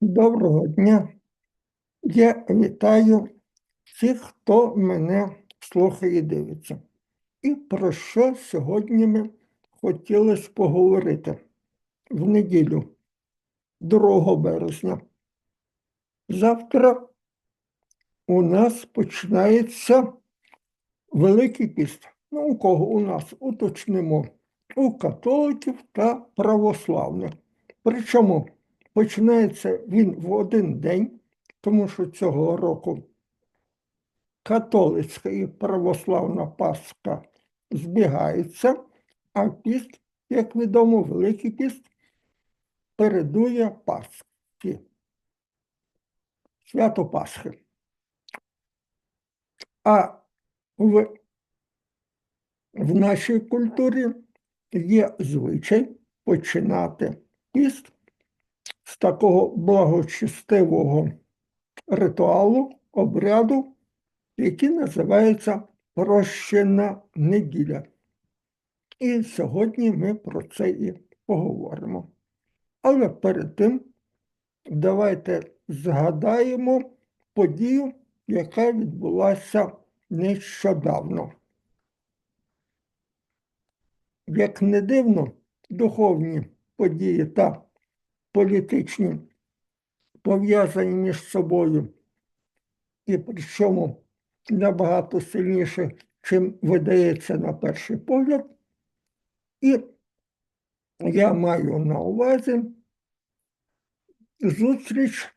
Доброго дня. Я вітаю всіх, хто мене слухає і дивиться. І про що сьогодні ми хотілося поговорити в неділю, 2 березня. Завтра у нас починається Великий піст. Ну, у кого у нас уточнимо у католиків та православних. Причому починається він в один день, тому що цього року католицька і православна Пасха збігаються, а піст, як відомо, Великий піст передує Пасхи. Свято Пасхи. А в, в нашій культурі є звичай починати піст з такого благочестивого ритуалу, обряду, який називається прощена неділя. І сьогодні ми про це і поговоримо. Але перед тим давайте згадаємо подію, яка відбулася нещодавно. Як не дивно, духовні події та політичні пов'язані між собою, і причому набагато сильніше, чим видається на перший погляд. І я маю на увазі зустріч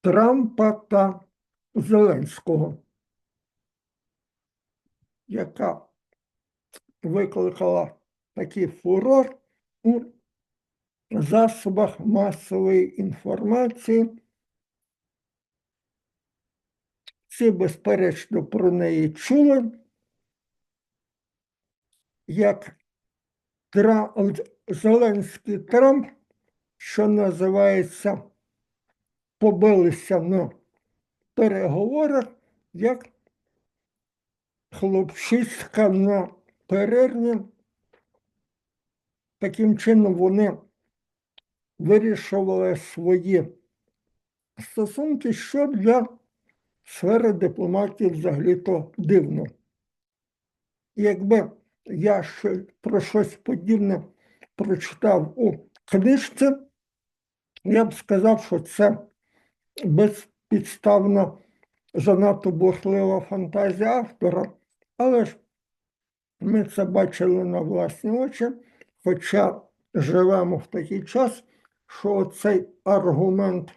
Трампа та Зеленського, яка викликала такий фурор у засобах масової інформації. Всі, безперечно, про неї чули, як Тра... Зеленський Трамп, що називається, побилися на переговорах, як хлопчиська на перерві. Таким чином вони вирішували свої стосунки, що для сфери дипломатії взагалі-то дивно. Якби я ще про щось подібне прочитав у книжці, я б сказав, що це безпідставна, занадто бурхлива фантазія автора, але ж ми це бачили на власні очі, хоча живемо в такий час, що цей аргумент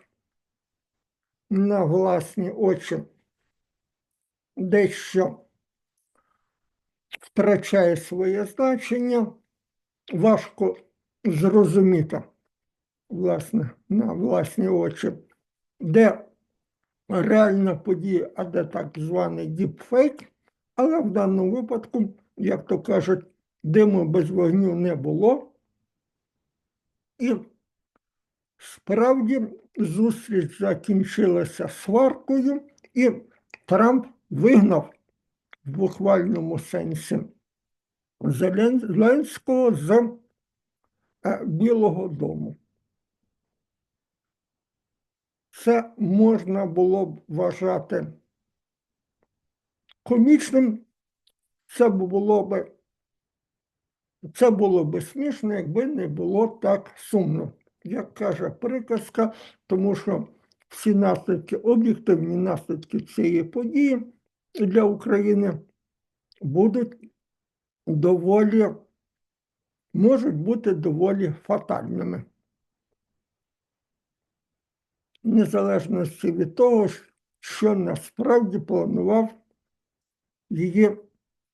на власні очі дещо втрачає своє значення, важко зрозуміти, власне, на власні очі, де реальна подія, а де так званий діпфейк, але в даному випадку, як то кажуть, диму без вогню не було. І справді зустріч закінчилася сваркою, і Трамп вигнав в буквальному сенсі Зеленського з е, Білого Дому. Це можна було б вважати комічним, це було б це було б смішно, якби не було так сумно, як каже приказка, тому що всі наслідки, об'єктивні наслідки цієї події для України будуть доволі, можуть бути доволі фатальними. Незалежності від того, що насправді планував її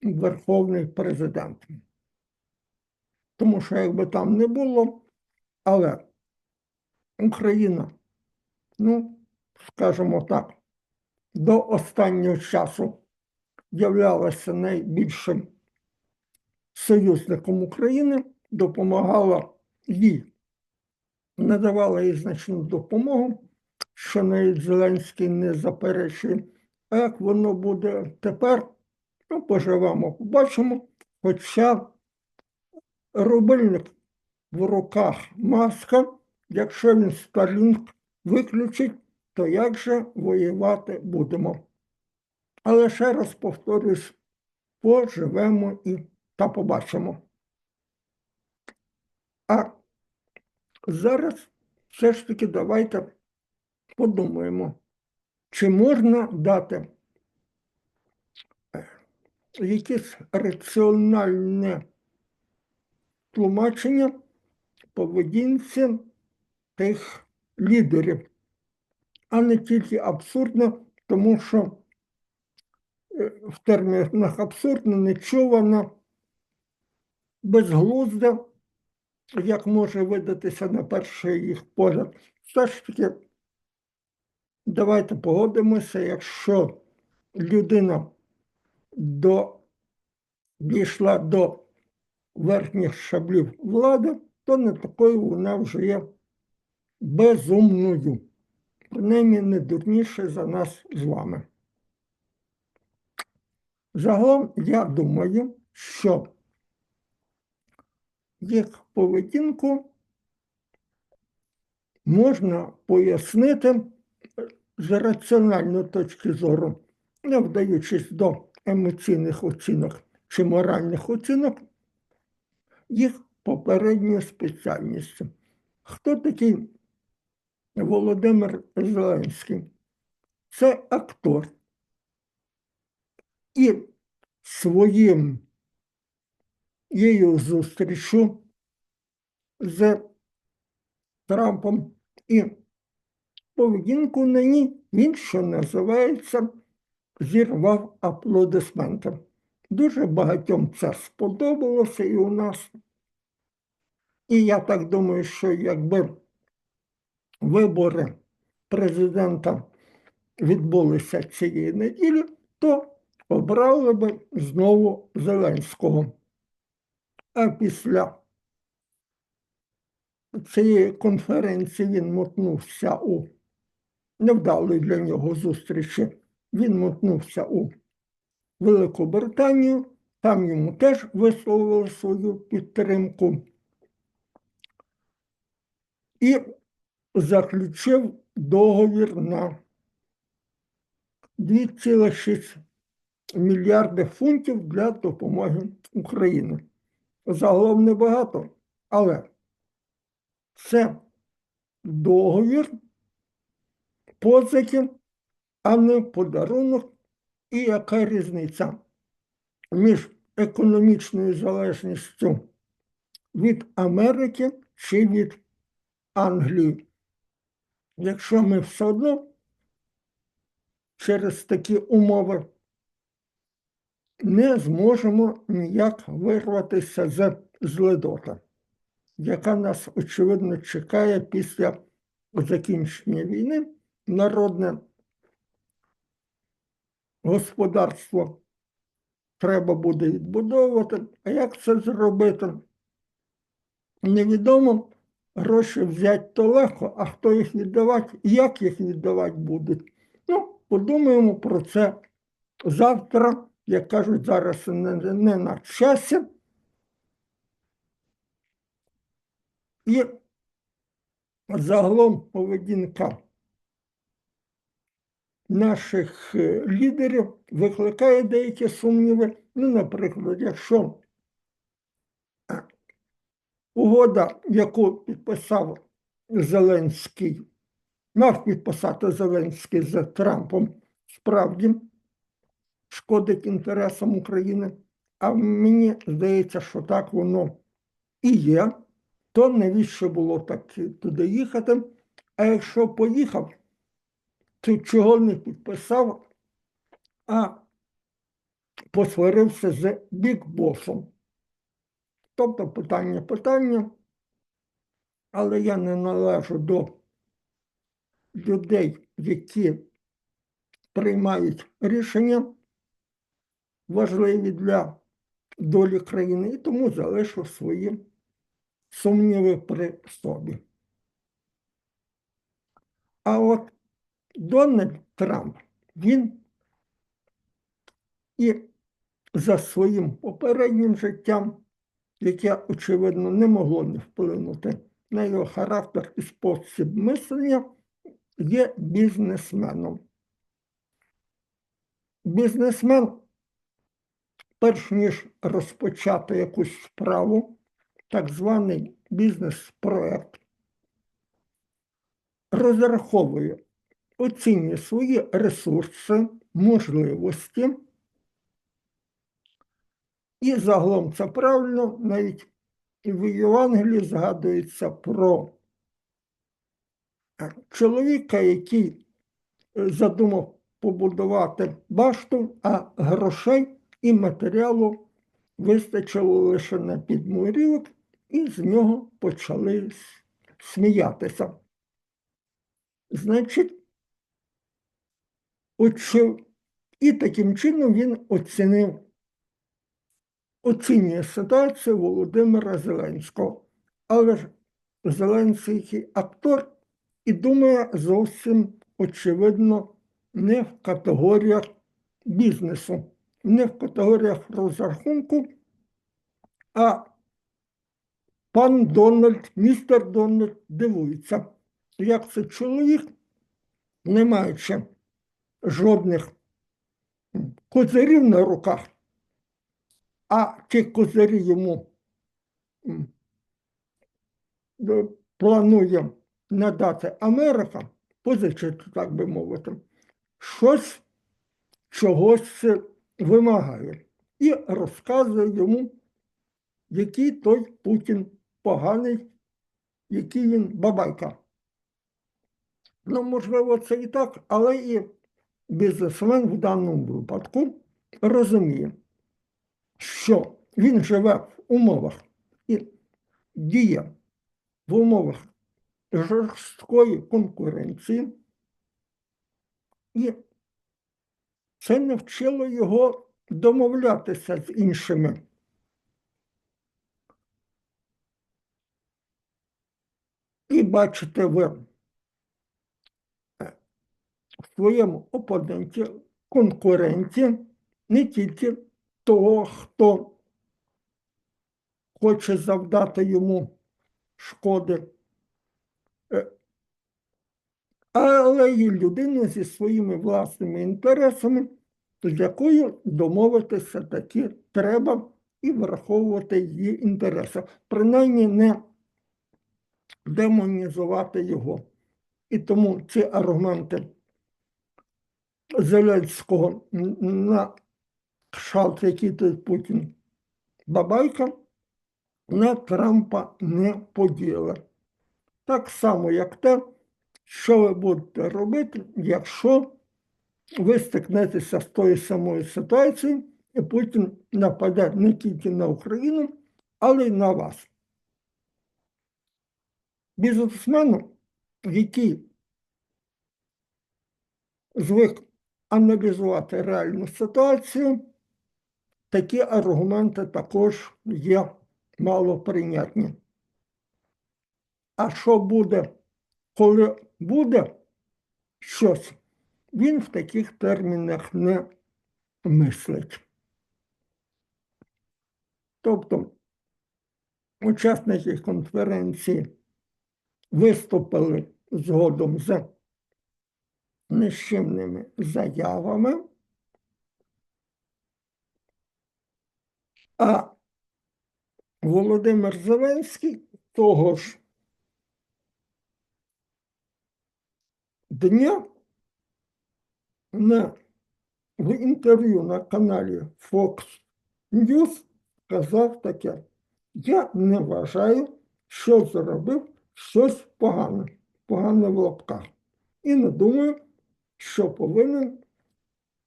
верховний президент. Тому що якби там не було, але Україна, ну, скажімо так, до останнього часу являлася найбільшим союзником України, допомагала їй, надавала їй значну допомогу, що навіть Зеленський не заперечує. А як воно буде тепер, ну, поживемо, побачимо, хоча рубильник в руках маска якщо він Starlink виключить, то як же воювати будемо? Але ще раз повторюсь, поживемо і та побачимо. А зараз все ж таки давайте подумаємо, чи можна дати е, якесь раціональне тлумачення поведінці тих лідерів, а не тільки абсурдно, тому що е, в термінах абсурдно, нечувано, безглуздо, як може видатися на перший їх погляд. Все ж таки, давайте погодимося, якщо людина до, дійшла до верхніх шаблів влади, то не такою вона вже є безумною. Принаймні не дурніше за нас з вами. Загалом я думаю, що їх поведінку можна пояснити з раціональної точки зору, не вдаючись до емоційних оцінок чи моральних оцінок, їх попередньою спеціальністю. Хто такий Володимир Зеленський? Це актор. І своїм її зустрічу з Трампом і поведінку на ній він, що називається, зірвав аплодисменти. Дуже багатьом це сподобалося і у нас. І я так думаю, що якби вибори президента відбулися цієї неділі, то обрали би знову Зеленського. А після цієї конференції він мотнувся у невдалої для нього зустрічі. Він мотнувся у Велику Британію, там йому теж висловили свою підтримку і заключив договір на 2,6 мільярди фунтів для допомоги Україні. Загалом небагато, але це договір позики, а не подарунок. І яка різниця між економічною залежністю від Америки чи від Англії? Якщо ми все одно через такі умови не зможемо ніяк вирватися з злидота, яка нас, очевидно, чекає після закінчення війни, народне господарство треба буде відбудовувати. А як це зробити? Невідомо. Гроші взяти то легко, а хто їх віддавати, як їх віддавати будуть. Ну, подумаємо про це завтра, як кажуть, зараз не, не на часі. І загалом поведінка наших е, лідерів викликає деякі сумніви. Ну, наприклад, якщо угода, яку підписав Зеленський, мав підписати Зеленський з Трампом, справді шкодить інтересам України, а мені здається, що так воно і є, то навіщо було так туди їхати? А якщо поїхав, то чого не підписав, а посварився з бікбосом. Тобто питання питання, але я не належу до людей, які приймають рішення важливі для долі країни, і тому залишу свої сумніви при собі. А от Дональд Трамп, він і за своїм попереднім життям, яке, очевидно, не могло не вплинути на його характер і спосіб мислення, є бізнесменом. Бізнесмен, перш ніж розпочати якусь справу, так званий бізнес-проект, розраховує, оцінює свої ресурси, можливості. І загалом це правильно, навіть в Євангелії згадується про е, чоловіка, який е, задумав побудувати башту, а грошей і матеріалу вистачило лише на підмурівок, і з нього почали сміятися. Значить, очі- і таким чином він оцінив оцінює ситуацію Володимира Зеленського. Але ж Зеленський актор і думає зовсім очевидно не в категоріях бізнесу, не в категоріях розрахунку, а пан Дональд, містер Дональд дивується, як це чоловік, не маючи жодних козирів на руках, а ті козирі йому е, планує надати Америка, позичити, так би мовити, щось чогось вимагає. І розказує йому, який той Путін поганий, який він бабайка. Ну, можливо, це і так, але і бізнесмен в даному випадку розуміє, що він живе в умовах і діє в умовах жорсткої конкуренції, і це навчило його домовлятися з іншими. І бачите ви е, в своєму опоненті, конкуренті не тільки того, хто хоче завдати йому шкоди, е, але й людину зі своїми власними інтересами, з якою домовитися таки треба і враховувати її інтереси. Принаймні не демонізувати його. І тому ці аргументи Зеленського на кшалт, який той Путін бабайка, на Трампа не подіяли. Так само, як те, що ви будете робити, якщо ви стикнетеся з тою самою ситуацією, і Путін нападе не тільки на Україну, але й на вас. Бізнесмену, який звик аналізувати реальну ситуацію, такі аргументи також є малоприйнятні. А що буде, коли буде щось, він в таких термінах не мислить. Тобто учасники конференції виступили згодом з нищівними заявами, а Володимир Зеленський того ж дня на, в інтерв'ю на каналі Fox News сказав таке: Я не вважаю, що зробив щось погане, погане в лапках. І не думаю, що повинен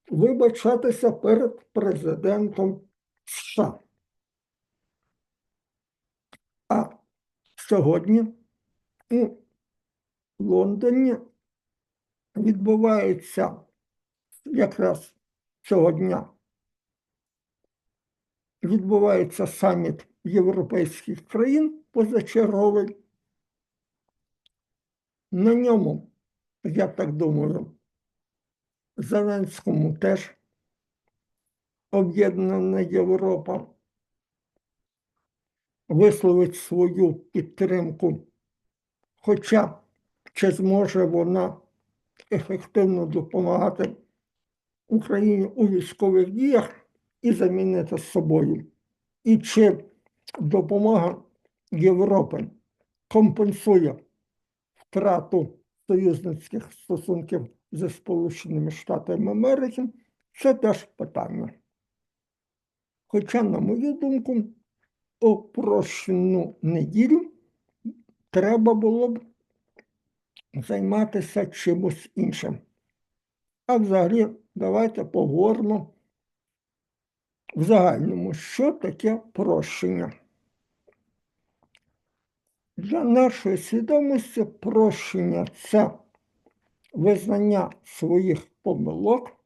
вибачатися перед президентом США. А сьогодні у Лондоні відбувається якраз цього дня відбувається саміт європейських країн позачерговий. На ньому, я так думаю, Зеленському теж об'єднана Європа висловить свою підтримку Хоча чи зможе вона ефективно допомагати Україні у військових діях і замінити з собою? І чи допомога Європи компенсує втрату союзницьких стосунків зі Сполученими Штатами Америки, це теж питання. Хоча, на мою думку, у неділю треба було б займатися чимось іншим. А взагалі, давайте поговоримо в загальному, що таке прощення. Для нашої свідомості прощення це визнання своїх помилок,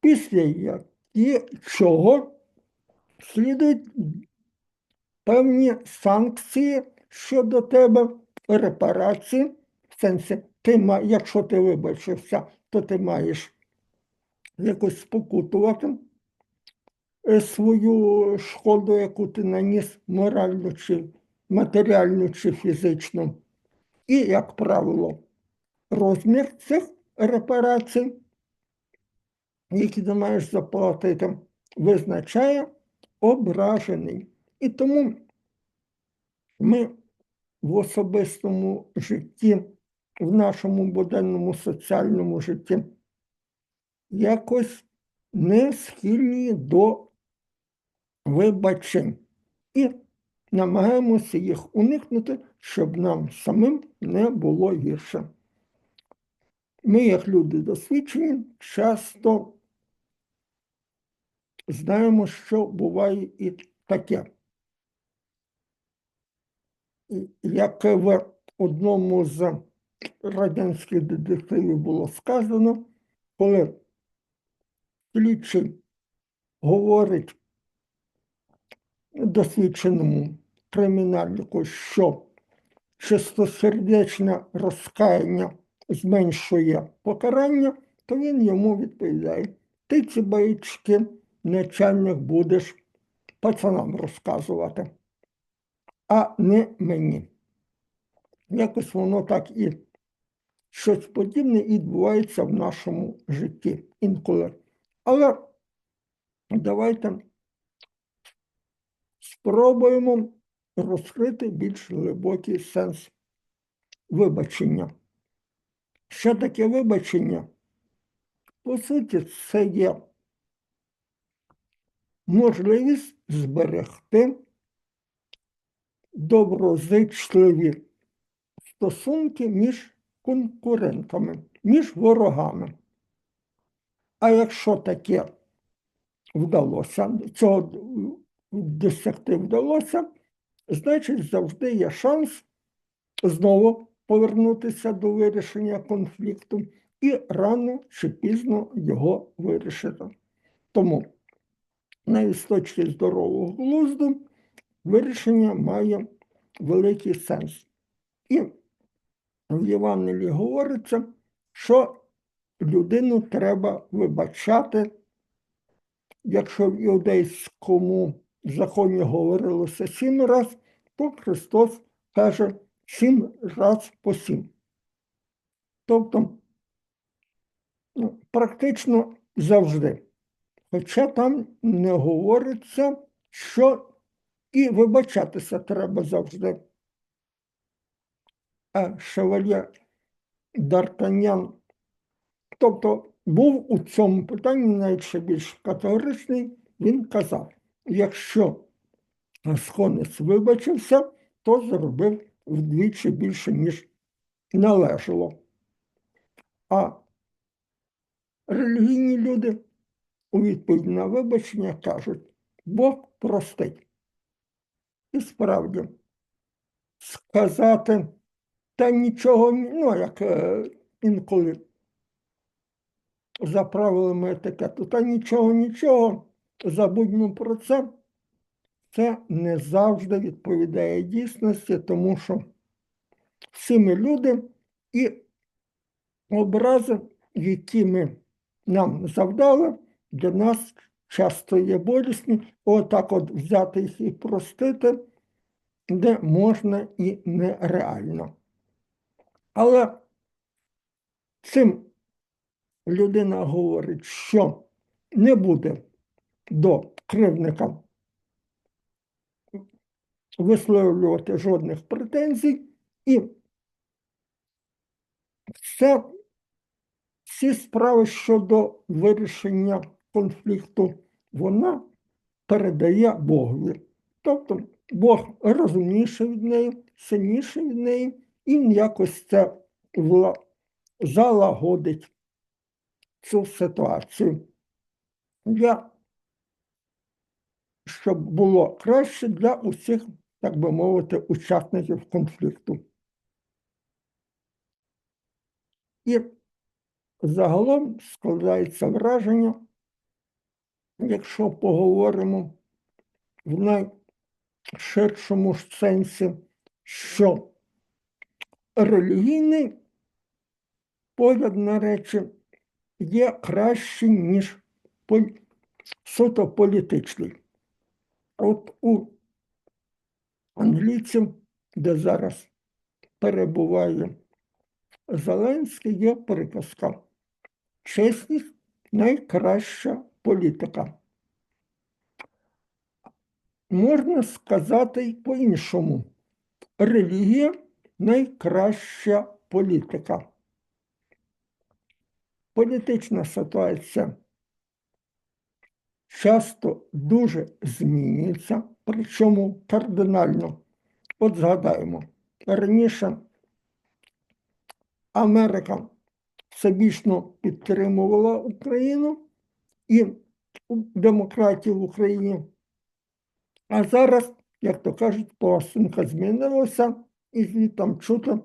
після які чого слідують певні санкції щодо тебе, репарації. В сенсі, ти якщо ти вибачився, то ти маєш якось спокутувати е, свою шкоду, яку ти наніс морально чи матеріальну чи фізичну. І, як правило, розмір цих репарацій, які ти маєш заплатити, визначає ображений. І тому ми в особистому житті, в нашому буденному соціальному житті якось не схильні до вибачень. І намагаємося їх уникнути, щоб нам самим не було гірше. Ми, як люди досвідчені, часто знаємо, що буває і таке. Як в одному з радянських детективів було сказано, коли слідчий говорить досвідченому кримінальнику, що чистосердечне розкаяння зменшує покарання, то він йому відповідає: ти ці баїчки, начальник, будеш пацанам розказувати, а не мені. Якось воно так і щось подібне відбувається в нашому житті інколи. Але давайте спробуємо розкрити більш глибокий сенс вибачення. Що таке вибачення? По суті, це є можливість зберегти доброзичливі стосунки між конкурентами, між ворогами. А якщо таке вдалося, цього досягти вдалося, значить завжди є шанс знову повернутися до вирішення конфлікту і рано чи пізно його вирішити. Тому з точки здорового глузду вирішення має великий сенс. І в Євангелії говориться, що людину треба вибачати, якщо в іудейському законі говорилося сім раз, то Христос каже сім раз по сім. Тобто ну, практично завжди. Хоча там не говориться, що і вибачатися треба завжди. А шевальє Д'Артаньян, тобто був у цьому питанні навіть більш категоричний, він казав, якщо Гасконець вибачився, то зробив вдвічі більше, ніж належало. А релігійні люди у відповідь на вибачення кажуть, Бог простить. І справді сказати, та нічого, ну, як е, інколи за правилами етикету, та нічого, нічого, забудьмо про це. Це не завжди відповідає дійсності, тому що всі ми люди і образи, які ми нам завдали, для нас часто є болісні. Отак от взяти їх і простити, де можна і нереально. Але цим людина говорить, що не буде до кривника висловлювати жодних претензій, і все, всі справи щодо вирішення конфлікту вона передає Богові. Тобто Бог розумніший від неї, сильніший від неї, і якось це залагодить цю ситуацію. Для, щоб було краще для усіх, так би мовити, учасників конфлікту. І загалом складається враження, якщо поговоримо в найширшому сенсі, що релігійний погляд на речі є кращий, ніж суто політичний. От у англійців, де зараз перебуває Зеленський, є приказка. Чесність найкраща політика. Можна сказати й по-іншому. Релігія найкраща політика. Політична ситуація часто дуже змінюється, причому кардинально. От згадаємо, раніше Америка всебічно підтримувала Україну і демократію в Україні. А зараз, як то кажуть, пластинка змінилася, і звідтам чути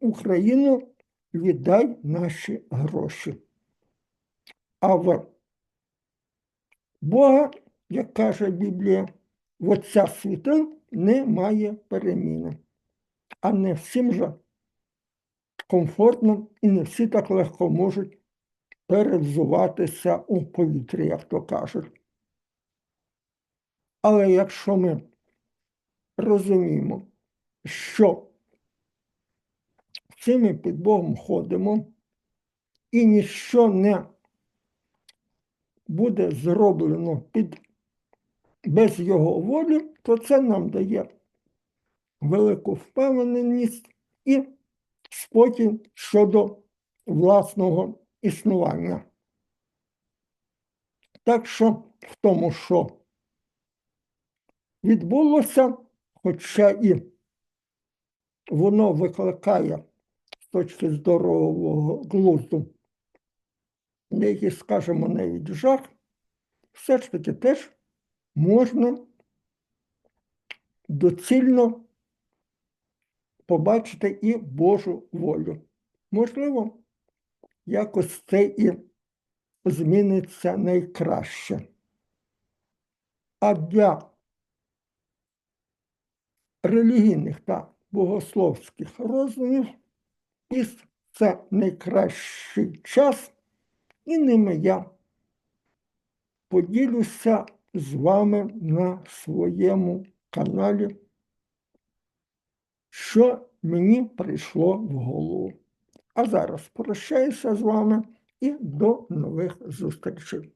Україну віддай наші гроші. А в Бога, як каже Біблія, в Отця світил немає переміни. А не всім же комфортно і не всі так легко можуть перевзуватися у повітрі, як то кажуть. Але якщо ми розуміємо, що всі ми під Богом ходимо, і ніщо не буде зроблено під, без Його волі, то це нам дає велику впевненість і спокій щодо власного існування. Так що в тому, що відбулося, хоча і воно викликає з точки здорового глузду, деякі, скажімо, навіть жах, все ж таки теж можна доцільно побачити і Божу волю. Можливо, якось це і зміниться найкраще. А для релігійних та богословських розумів і це найкращий час, і ними я поділюся з вами на своєму каналі, що мені прийшло в голову. А зараз прощаюся з вами і до нових зустрічей.